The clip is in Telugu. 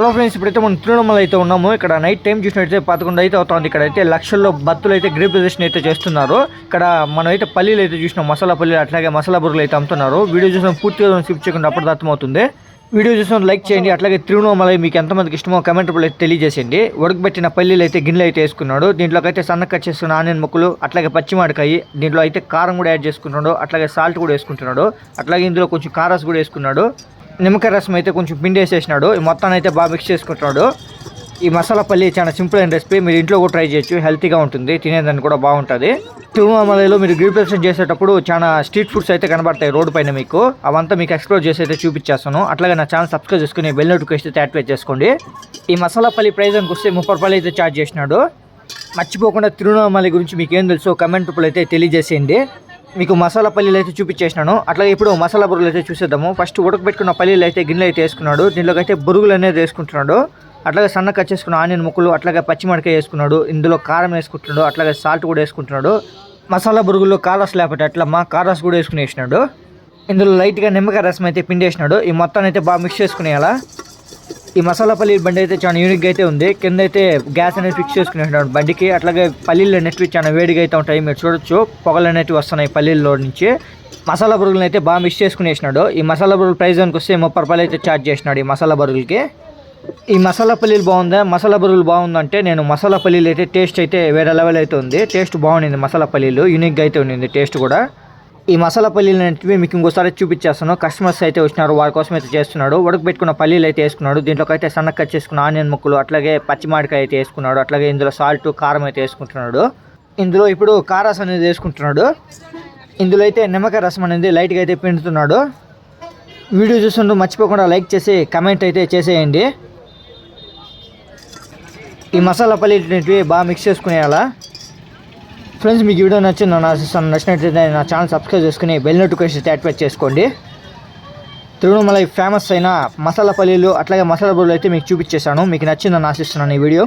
హలో ఫ్రెండ్స్ ఇప్పుడైతే మనం తిరుమల అయితే ఉన్నాము. ఇక్కడ నైట్ టైం చూసినట్టయితే పదకొండు అయితే అవుతుంది. ఇక్కడ అయితే లక్షల్లో భక్తులు అయితే గ్రీప్ ప్రదర్శన అయితే చేస్తున్నారు. ఇక్కడ మనం అయితే పల్లీలు అయితే చూసినాం. మసాలా పల్లీలు అట్లాగే మసాలా బుర్రలు అయితే అమ్ముతున్నారు. వీడియో చూసిన పూర్తిగా స్కిప్ చేయకుండా అప్పుడు అర్థమవుతుంది. వీడియో చూసిన లైక్ చేయండి. అట్లాగే తిరువణమలై మీకు ఎంతమందికి ఇష్టమో కమెంట్ అయితే తెలియజేసేయండి. ఉడకబెట్టిన పల్లీలు అయితే గిన్నెలు అయితే వేసుకున్నాడు. దీంట్లోకి అయితే సన్న చేస్తున్న ఆనియన్ ముక్కలు అట్లాగే పచ్చిమాడికాయ దీంట్లో అయితే కారం కూడా యాడ్ చేసుకుంటున్నాడు. అట్లాగే సాల్ట్ కూడా వేసుకుంటున్నాడు. అట్లాగే ఇందులో కొంచెం కారాస్ కూడా వేసుకున్నాడు. నిమ్మకాయ రసం అయితే కొంచెం పిండి వేసేసినాడు ఈ మొత్తాన్ని అయితే బాగా మిక్స్ చేసుకుంటున్నాడు. ఈ మసాలా పల్లి చాలా సింపుల్ అయిన రెసిపీ మీరు ఇంట్లో కూడా ట్రై చేయొచ్చు. హెల్తీగా ఉంటుంది. తినేదానికి కూడా బాగుంటుంది. తిరుమలలో మీరు గ్రిల్ ప్రిపరేషన్ చేసేటప్పుడు చాలా స్ట్రీట్ ఫుడ్స్ అయితే కనబడతాయి రోడ్డు పైన మీకు. అవంతా మీకు ఎక్స్ప్లోర్ చేసి అయితే చూపించేస్తాను. అట్లాగే నా ఛానల్ సబ్స్క్రైబ్ చేసుకుని బెల్ నోటిఫికేషన్ అయితే యాక్టివేట్ చేసుకోండి. ఈ మసాలా పల్లి ప్రైస్ అని వస్తే ముప్పై రూపాయలు అయితే ఛార్జ్ చేసినాడు. మర్చిపోకుండా తిరువణామలై గురించి మీకు ఏం తెలుసో కమెంట్ రూపంలో అయితే తెలియజేసేయండి. మీకు మసాలా పల్లీలు అయితే చూపించేసినాను. అట్లాగే ఇప్పుడు మసాలా బురుగులు అయితే చూసేద్దాము. ఫస్ట్ ఉడకబెట్టుకున్న పల్లీలు అయితే గిన్నెలు అయితే వేసుకున్నాడు. దీనిలోకి అయితే బురుగులు అనేది వేసుకుంటున్నాడు. అట్లాగే సన్న కట్ చేసుకున్న ఆనియన్ ముక్కలు అట్లాగే పచ్చిమిరకాయ వేసుకున్నాడు. ఇందులో కారం వేసుకుంటున్నాడు. అట్లాగే సాల్ట్ కూడా వేసుకుంటున్నాడు. మసాలా బురుగుల్లో కారాస్ లేకపోతే అట్లా మా కారాస్ కూడా వేసుకుని వేసినాడు ఇందులో లైట్గా నిమ్మకాయ రసం అయితే పిండేసినాడు. ఈ మొత్తాన్ని అయితే బాగా మిక్స్ చేసుకునేయాలా. ఈ మసాలా పల్లీల బండి అయితే చాలా యూనిక్గా అయితే ఉంది. కింద అయితే గ్యాస్ అనేది ఫిక్స్ చేసుకునేసినాడు బండికి. అట్లాగే పల్లీలు అనేటివి చాలా వేడిగా అయితే ఉంటాయి. మీరు చూడొచ్చు. పొగలు అనేటివి వస్తున్నాయి పల్లీల్లో నుంచి. మసాలా బరుగులను అయితే బాగా మిక్స్ చేసుకునేసినాడు. ఈ మసాలా బరుగులు ప్రైస్ దానికి వస్తే ముప్పై రూపాయలు అయితే ఛార్జ్ చేసినాడు ఈ మసాలా బరుగులకి ఈ మసాలా పల్లీలు బాగుందా? మసాలా బురుగులు బాగుందంటే నేను మసాలా పల్లీలు అయితే టేస్ట్ అయితే వేరే లెవెల్ అయితే ఉంది. టేస్ట్ బాగుండింది మసాలా పల్లీలు. యూనిక్గా అయితే ఉండింది టేస్ట్ కూడా. ఈ మసాలా పల్లీలు అనేవి మీకు ఇంకోసారి చూపించేస్తాను. కస్టమర్స్ అయితే వచ్చినారు వారి కోసం అయితే చేస్తున్నాడు. ఉడకబెట్టుకున్న పల్లీలు అయితే వేసుకున్నాడు. దీంట్లోకి అయితే సన్న కట్ చేసుకున్న ఆనియన్ ముక్కలు అట్లాగే పచ్చిమాడికాయ అయితే వేసుకున్నాడు. అట్లాగే ఇందులో సాల్ట్ కారం అయితే వేసుకుంటున్నాడు. ఇందులో ఇప్పుడు కారాస్ అనేది వేసుకుంటున్నాడు. ఇందులో అయితే నిమ్మకాయ రసం అనేది లైట్గా అయితే పిండుతున్నాడు. వీడియో చూస్తుంటూ మర్చిపోకుండా లైక్ చేసి కమెంట్ అయితే చేసేయండి. ఈ మసాలా పల్లీలు బాగా మిక్స్ చేసుకునేయాలా? ఫ్రెండ్స్ మీకు వీడియో నచ్చింది నా నచ్చినట్లయితే నా ఛానల్ సబ్స్క్రైబ్ చేసుకుని బెల్ నోటిఫికేషన్ యాక్టివేట్ చేసుకోండి. తిరువణమలై ఫేమస్ అయిన మసాలా పల్లీలు అట్లాగే మసాలా బుర్రలు అయితే మీకు చూపించేశాను. మీకు నచ్చిందని ఆశిస్తున్నాను ఈ వీడియో.